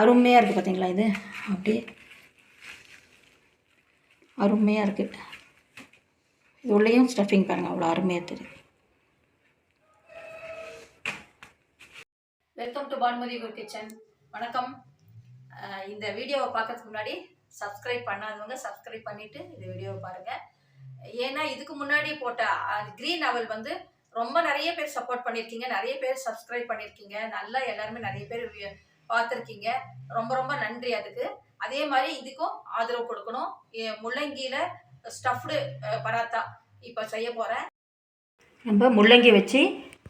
அருமையாக இருக்குது பார்த்தீங்களா இது? அப்படியே அருமையாக இருக்குது இது உள்ளேயும் ஸ்டஃபிங் பாருங்கள் அவ்வளோ அருமையாக தெரியுது. வெல்கம் டு பானுமதி குர் கிச்சன் வணக்கம். இந்த வீடியோவை பார்க்கறதுக்கு முன்னாடி சப்ஸ்கிரைப் பண்ணாதவங்க சப்ஸ்கிரைப் பண்ணிவிட்டு இந்த வீடியோவை பாருங்கள் ஏன்னா இதுக்கு முன்னாடி போட்ட க்ரீன் அவல் வந்து ரொம்ப நிறைய பேர் சப்போர்ட் பண்ணியிருக்கீங்க நிறைய பேர் சப்ஸ்கிரைப் பண்ணியிருக்கீங்க. நல்லா எல்லாருமே நிறைய பேர் பார்த்துருக்கீங்க. ரொம்ப ரொம்ப நன்றி அதுக்கு. அதே மாதிரி இதுக்கும் ஆதரவு கொடுக்கணும். முள்ளங்கியில் ஸ்டஃப்டு பராத்தா இப்போ செய்ய போகிறேன் நம்ம முள்ளங்கி வச்சு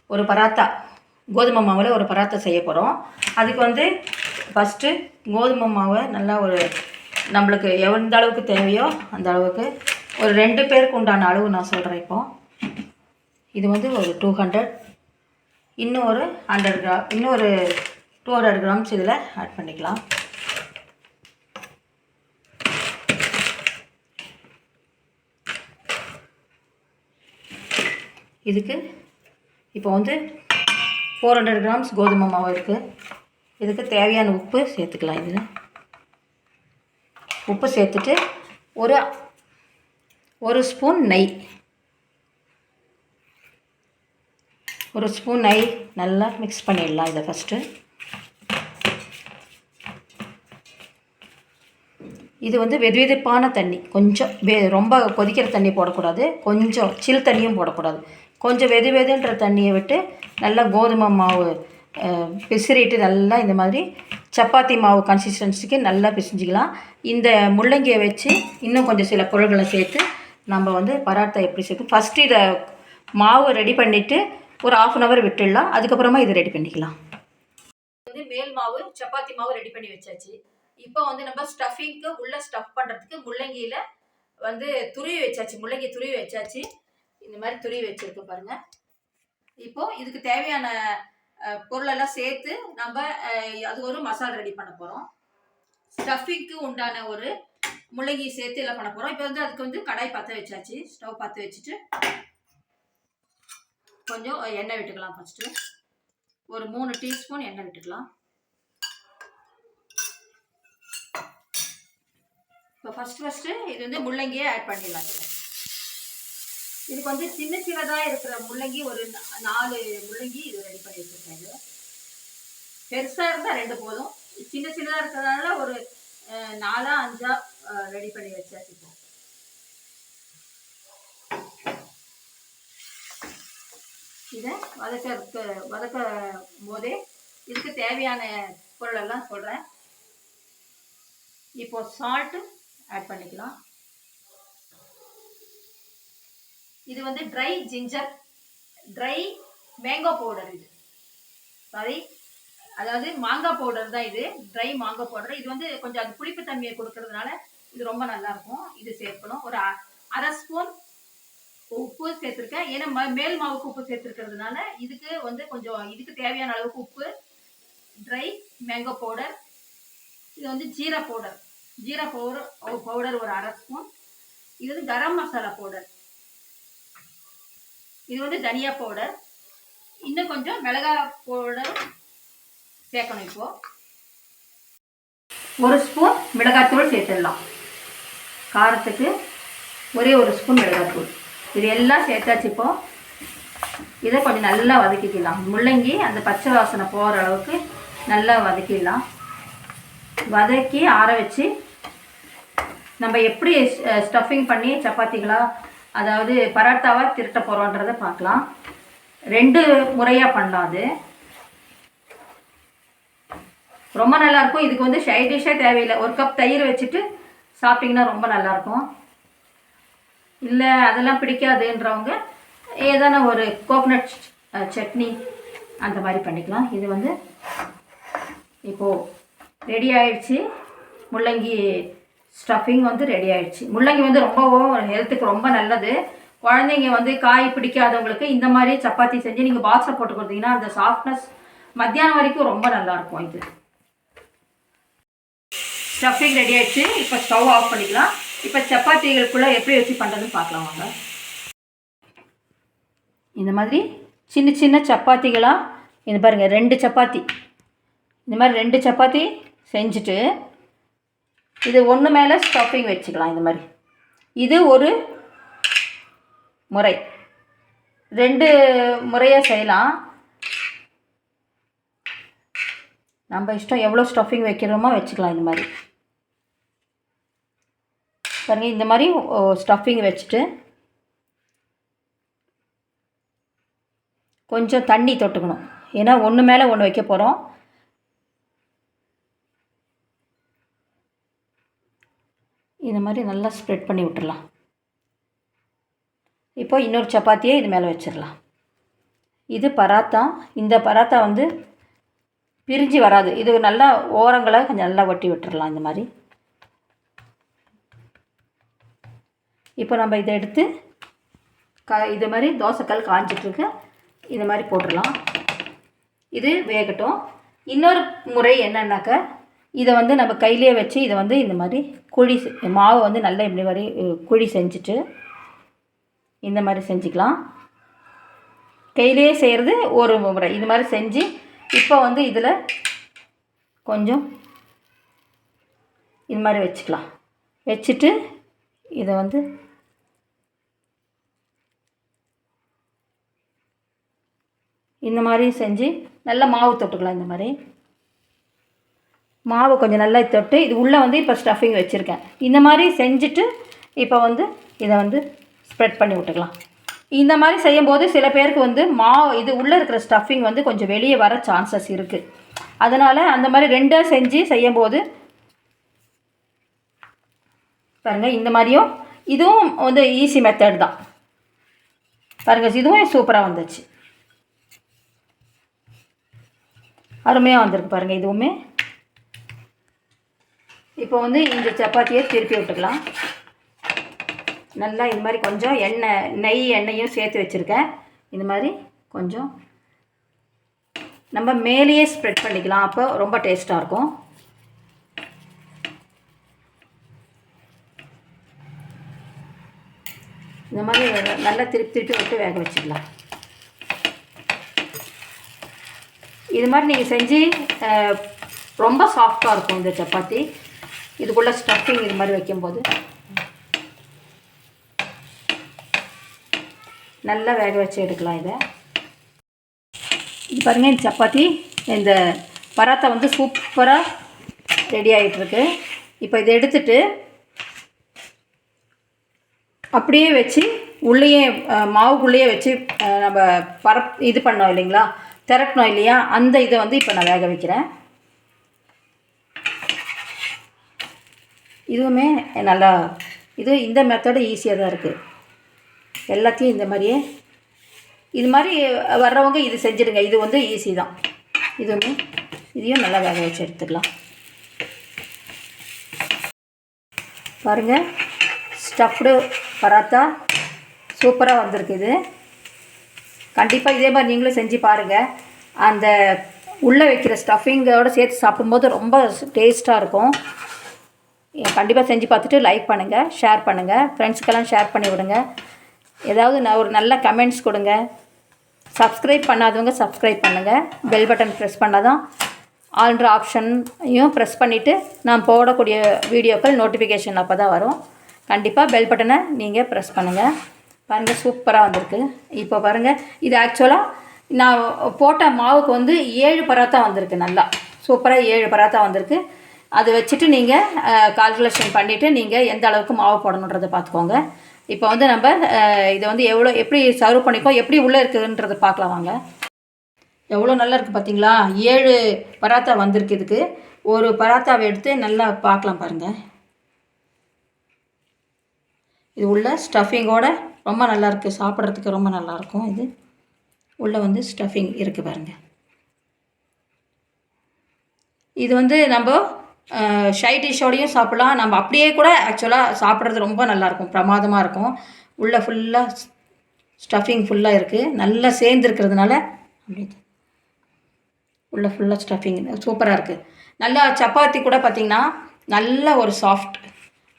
ஒரு பராத்தா கோதுமை மாவில் ஒரு பராத்தா செய்ய போகிறோம் அதுக்கு வந்து ஃபஸ்ட்டு கோதுமை மாவை நல்லா ஒரு நம்மளுக்கு எந்த அளவுக்கு தேவையோ அந்த அளவுக்கு ஒரு ரெண்டு பேருக்கு உண்டான அளவு நான் சொல்கிறேன் இப்போ. இது வந்து ஒரு டூ ஹண்ட்ரட் இன்னும் ஒரு ஹண்ட்ரட் கிராம் இன்னும் ஒரு டூ ஹண்ட்ரட் கிராம்ஸ் இதில் ஆட் பண்ணிக்கலாம். இதுக்கு இப்போ வந்து ஃபோர் ஹண்ட்ரட் கிராம்ஸ் கோதுமை மாவு இருக்குது இதுக்கு தேவையான உப்பு சேர்த்துக்கலாம் இதில். உப்பு சேர்த்துட்டு ஒரு ஒரு ஸ்பூன் நெய். ஒரு ஸ்பூன் நெய் நல்லா மிக்ஸ் பண்ணிடலாம் இதை ஃபஸ்ட்டு இது வந்து வெது வெதுப்பான தண்ணி. கொஞ்சம் வெ ரொம்ப கொதிக்கிற தண்ணி போடக்கூடாது. கொஞ்சம் சில் தண்ணியும் போடக்கூடாது. கொஞ்சம் வெது வெதுன்ற தண்ணியை விட்டு நல்லா கோதுமை மாவு பிசிறிட்டு நல்லா இந்த மாதிரி சப்பாத்தி மாவு கன்சிஸ்டன்சிக்கு நல்லா பிசிஞ்சிக்கலாம். இந்த முள்ளங்கியை வச்சு இன்னும் கொஞ்சம் சில பொருள்களை சேர்த்து நம்ம வந்து பராட்டா எப்படி சேர்த்து ஃபஸ்ட்டு இதை மாவு ரெடி பண்ணிவிட்டு ஒரு ஆஃப் அன் ஹவர் விட்டுடலாம். அதுக்கப்புறமா இதை ரெடி பண்ணிக்கலாம். வந்து மேல் மாவு சப்பாத்தி மாவு ரெடி பண்ணி வச்சாச்சு. இப்போ வந்து நம்ம ஸ்டஃபிங்க்கு உள்ள ஸ்டஃப் பண்ணுறதுக்கு முள்ளங்கியில் வந்து துருவி வச்சாச்சு. முள்ளங்கி துருவி வச்சாச்சு. இந்த மாதிரி துருவி வச்சிருக்கு பாருங்க. இப்போ இதுக்கு தேவையான பொருளெல்லாம் சேர்த்து நம்ம அது ஒரு மசாலா ரெடி பண்ண போகிறோம் ஸ்டஃபிங்க்கு உண்டான ஒரு முள்ளங்கி சேர்த்து எல்லாம் பண்ண போகிறோம் இப்போ வந்து அதுக்கு வந்து கடாய் பற்ற வச்சாச்சு. ஸ்டவ் பற்ற வச்சுட்டு கொஞ்சம் எண்ணெய் விட்டுக்கலாம் ஃபஸ்ட்டு ஒரு மூணு டீஸ்பூன் எண்ணெய் விட்டுக்கலாம். இப்போ ஃபஸ்ட் ஃபஸ்ட்டு இது வந்து முள்ளங்கியே ஆட் பண்ணிடலாம் இதில். இதுக்கு வந்து சின்ன சின்னதாக இருக்கிற முள்ளங்கி ஒரு நாலு முள்ளங்கி இது ரெடி பண்ணி வச்சுருக்கேன் இது பெருசாக இருந்தால் ரெண்டு போதும். சின்ன சின்னதாக இருக்கிறதுனால ஒரு நாலா அஞ்சா ரெடி பண்ணி வச்சாச்சு இப்போ. இதை வதக்க வதக்க போதே இதுக்கு தேவையான பொருளெல்லாம் சொல்கிறேன் இப்போ சால்ட்டு ஆட் பண்ணிக்கலாம். இது வந்து dry ginger dry mango powder இது. சாரி அதாவது மாங்காய் பவுடர் தான் இது. ட்ரை மாங்காய் பவுடர் இது வந்து கொஞ்சம் அது புளிப்பு தன்மையை கொடுக்கறதுனால இது ரொம்ப நல்லா இருக்கும். இது சேர்க்கணும். ஒரு அ- அரை ஸ்பூன் உப்பு சேர்த்துருக்கேன். ஏன்னா ம- மேல் மாவுக்கு உப்பு சேர்த்துருக்கிறதுனால இதுக்கு வந்து கொஞ்சம் இதுக்கு தேவையான அளவுக்கு உப்பு ட்ரை மேங்கோ பவுடர் இது வந்து jeera powder jeera powder powder ஒரு அரை ஸ்பூன். இது வந்து கரம் மசாலா பவுடர். இது வந்து தனியா பவுடர். இன்னும் கொஞ்சம் மிளகாய் பவுடர் சேர்க்கணும் இப்போ. ஒரு ஸ்பூன் மிளகாத்தூள் சேர்த்துடலாம். காரத்துக்கு ஒரே ஒரு ஸ்பூன் மிளகாத்தூள். இது எல்லாம் சேர்த்தாச்சு இப்போ. இதை கொஞ்சம் நல்லா வதக்கிக்கலாம். முள்ளங்கி அந்த பச்சை வாசனை போகிற அளவுக்கு நல்லா வதக்கிடலாம். வதக்கி ஆற வச்சு நம்ம எப்படி ஸ்டஃபிங் பண்ணி சப்பாத்திகளாக அதாவது பராட்டாவாக திருட்ட போகிறோன்றதை பார்க்கலாம். ரெண்டு முறையாக பண்ணலாம் அது. ரொம்ப நல்லாயிருக்கும். இதுக்கு வந்து சைட் டிஷ்ஷே தேவையில்லை. ஒரு கப் தயிர் வச்சுட்டு சாப்பிட்டிங்கன்னா ரொம்ப நல்லாயிருக்கும். இல்லை அதெல்லாம் பிடிக்காதுன்றவங்க ஏதான ஒரு கோகனட் சட்னி அந்த மாதிரி பண்ணிக்கலாம். இது வந்து இப்போது ரெடி ஆயிடுச்சு. முள்ளங்கி ஸ்டஃபிங் வந்து ரெடி ஆயிடுச்சு. முள்ளங்கி வந்து ரொம்பவும் ஹெல்த்துக்கு ரொம்ப நல்லது. குழந்தைங்க வந்து காய் பிடிக்காதவங்களுக்கு இந்த மாதிரி சப்பாத்தி செஞ்சு நீங்கள் பாக்ஸில் போட்டு கொடுத்தீங்கன்னா அந்த சாஃப்ட்னஸ் மத்தியானம் வரைக்கும் ரொம்ப நல்லாயிருக்கும் இது. ஸ்டஃபிங் ரெடி ஆயிடுச்சு. இப்போ ஸ்டவ் ஆஃப் பண்ணிக்கலாம். இப்போ சப்பாத்திகளுக்குள்ளே எப்படி வச்சு பண்ணுறதுன்னு பார்க்கலாம் வாங்க. இந்த மாதிரி சின்ன சின்ன சப்பாத்திகளாக இது பாருங்கள் ரெண்டு சப்பாத்தி. இந்த மாதிரி ரெண்டு சப்பாத்தி செஞ்சுட்டு இது ஒன்று மேலே ஸ்டஃபிங் வச்சுக்கலாம் இந்த மாதிரி. இது ஒரு முறை. ரெண்டு முறையாக செய்யலாம். நம்ம இஷ்டம் எவ்வளோ ஸ்டஃபிங் வைக்கிறோமோ வச்சுக்கலாம் இந்த மாதிரி. பாருங்கள் இந்த மாதிரி ஸ்டஃபிங் வச்சுட்டு கொஞ்சம் தண்ணி தொட்டுக்கணும். ஏன்னா ஒன்று மேலே ஒன்று வைக்க போகிறோம் இந்த மாதிரி நல்லா ஸ்ப்ரெட் பண்ணி விட்டுடலாம் இப்போ இன்னொரு சப்பாத்தியை இது மேலே வச்சிடலாம். இது பராத்தா. இந்த பராத்தா வந்து பிரிஞ்சு வராது. இது நல்லா ஓரங்களை கொஞ்சம் நல்லா ஒட்டி விட்டுடலாம் இந்த மாதிரி. இப்போ நம்ம இதை எடுத்து க இது மாதிரி தோசைக்கல் காஞ்சிட்ருக்கு. இது மாதிரி போட்டுடலாம். இது வேகட்டும். இன்னொரு முறை என்னன்னாக்கா இதை வந்து நம்ம கையிலே வச்சு இதை வந்து இந்த மாதிரி குழி செ- மாவு வந்து நல்லா இப்படி மாதிரி குழி செஞ்சுட்டு இந்த மாதிரி செஞ்சுக்கலாம். கையிலேயே செய்கிறது ஒரு முறை. இது மாதிரி செஞ்சு இப்போ வந்து இதில் கொஞ்சம் இது மாதிரி வச்சுக்கலாம். வச்சுட்டு இதை வந்து இந்த மாதிரி செஞ்சு நல்லா மாவு தொட்டுக்கலாம் இந்த மாதிரி. மாவு கொஞ்சம் நல்லா தொட்டு இது உள்ளே வந்து இப்போ ஸ்டஃபிங் வச்சுருக்கேன். இந்த மாதிரி செஞ்சுட்டு இப்போ வந்து இதை வந்து ஸ்ப்ரெட் பண்ணி விட்டுக்கலாம். இந்த மாதிரி செய்யும்போது சில பேருக்கு வந்து மாவு இது உள்ளே இருக்கிற ஸ்டஃபிங் வந்து கொஞ்சம் வெளியே வர சான்சஸ் இருக்குது அதனால் அந்த மாதிரி ரெண்டாக செஞ்சு செய்யும்போது பாருங்கள் இந்த மாதிரியும் இதுவும் வந்து ஈஸி மெத்தட் தான். பாருங்கள் இதுவும் சூப்பராக வந்துச்சு. அருமையாக வந்திருக்கு பாருங்கள் இதுவுமே. இப்போ வந்து இந்த சப்பாத்தியை திருப்பி விட்டுக்கலாம். நல்லா இது மாதிரி கொஞ்சம் எண்ணெய் நெய் எண்ணெயும் சேர்த்து வச்சுருக்கேன். இந்த மாதிரி கொஞ்சம் நம்ம மேலேயே ஸ்ப்ரெட் பண்ணிக்கலாம். அப்போ ரொம்ப டேஸ்ட்டாக இருக்கும். இந்த மாதிரி நல்லா திருப்பி திருப்பி விட்டு வேக வச்சுக்கலாம். இது மாதிரி நீங்கள் செஞ்சு ரொம்ப சாஃப்டாக இருக்கும் இந்த சப்பாத்தி. இதுக்குள்ளே ஸ்டஃபிங் இது மாதிரி வைக்கும்போது. நல்லா வேக வச்சு எடுக்கலாம் இதை. இது பாருங்கள் இந்த சப்பாத்தி இந்த பராத்தா வந்து சூப்பராக ரெடி ஆகிட்டுருக்கு இப்போ இதை எடுத்துட்டு அப்படியே வச்சு உள்ளேயே மாவுக்குள்ளேயே வச்சு நம்ம பரப் இது பண்ணோம் இல்லைங்களா? திரட்டணும் இல்லையா? அந்த இதை வந்து இப்போ நான் வேக வைக்கிறேன். இதுவுமே நல்லா இது இந்த மெத்தடு ஈஸியாக தான் இருக்குது எல்லாத்தையும் இந்த மாதிரியே இது மாதிரி வர்றவங்க இது செஞ்சுடுங்க. இது வந்து ஈஸி தான். இதுவுமே இதையும் நல்லா வேக வச்சு எடுத்துக்கலாம். பாருங்கள் ஸ்டஃப்டு பராத்தா சூப்பராக வந்திருக்கு இது. கண்டிப்பாக இதே மாதிரி நீங்களும் செஞ்சு பாருங்கள் அந்த உள்ளே வைக்கிற ஸ்டஃபிங்கோடு சேர்த்து சாப்பிடும்போது ரொம்ப டேஸ்ட்டாக இருக்கும். கண்டிப்பாக செஞ்சு பார்த்துட்டு லைக் பண்ணுங்கள் ஷேர் பண்ணுங்கள் ஃப்ரெண்ட்ஸ்க்கெல்லாம் ஷேர் பண்ணி விடுங்க. ஏதாவது நான் ஒரு நல்ல கமெண்ட்ஸ் கொடுங்க. சப்ஸ்கிரைப் பண்ணாதவங்க சப்ஸ்கிரைப் பண்ணுங்கள் பெல் பட்டன் ப்ரெஸ் பண்ணால் தான் ஆல்ன்ற ஆப்ஷனையும் ப்ரெஸ் பண்ணிவிட்டு நான் போடக்கூடிய வீடியோக்கள் நோட்டிஃபிகேஷன் அப்போ தான் வரும். கண்டிப்பாக பெல் பட்டனை நீங்கள் ப்ரெஸ் பண்ணுங்கள் பாருங்கள் சூப்பராக வந்திருக்கு. இப்போ பாருங்கள் இது ஆக்சுவலாக நான் போட்ட மாவுக்கு வந்து ஏழு பராத்தா வந்திருக்கு நல்லா. சூப்பராக ஏழு பராத்தா வந்திருக்கு. அது வச்சுட்டு நீங்கள் கால்குலேஷன் பண்ணிவிட்டு நீங்கள் எந்த அளவுக்கு மாவு போடணுன்றதை பார்த்துக்கோங்க இப்போ வந்து நம்ம இதை வந்து எவ்வளோ எப்படி சர்வ் பண்ணிக்கோ எப்படி உள்ளே இருக்குதுன்றதை பார்க்கலாம் வாங்க. எவ்வளோ நல்லா இருக்குது பார்த்தீங்களா ஏழு பராத்தா வந்திருக்கு இதுக்கு. ஒரு பராத்தாவை எடுத்து நல்லா பார்க்கலாம் பாருங்கள் இது உள்ள ஸ்டஃபிங்கோட ரொம்ப நல்லா இருக்குது சாப்பிட்றதுக்கு ரொம்ப நல்லாயிருக்கும் இது. உள்ளே வந்து ஸ்டஃபிங் இருக்குது பாருங்கள் இது வந்து நம்ம ஷை டிஷ்ஷோடையும் சாப்பிட்லாம். நம்ம அப்படியே கூட ஆக்சுவலாக சாப்பிட்றது ரொம்ப நல்லாயிருக்கும். பிரமாதமாக இருக்கும். உள்ளே ஃபுல்லாக ஸ்டஃபிங் ஃபுல்லாக இருக்குது நல்லா சேர்ந்துருக்கிறதுனால அப்படி உள்ளே ஃபுல்லாக ஸ்டஃபிங் சூப்பராக இருக்குது நல்லா சப்பாத்தி கூட பார்த்திங்கன்னா நல்ல ஒரு சாஃப்ட்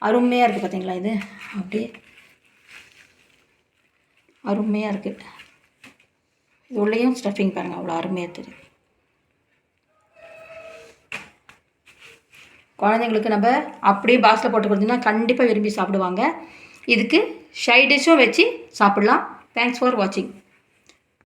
அருமையாக இருக்குது பார்த்திங்களா இது? அப்படியே அருமையாக இருக்குது இது உள்ளேயும் ஸ்டஃபிங் பாருங்கள் அவ்வளோ அருமையாக தெரியுது. குழந்தைங்களுக்கு நம்ம அப்படியே பாக்ஸில் போட்டு கொடுத்தீங்கன்னா கண்டிப்பாக விரும்பி சாப்பிடுவாங்க. இதுக்கு ஷை டிஷ்ஷும் வச்சு சாப்பிட்லாம். தேங்க்ஸ் ஃபார் வாட்சிங்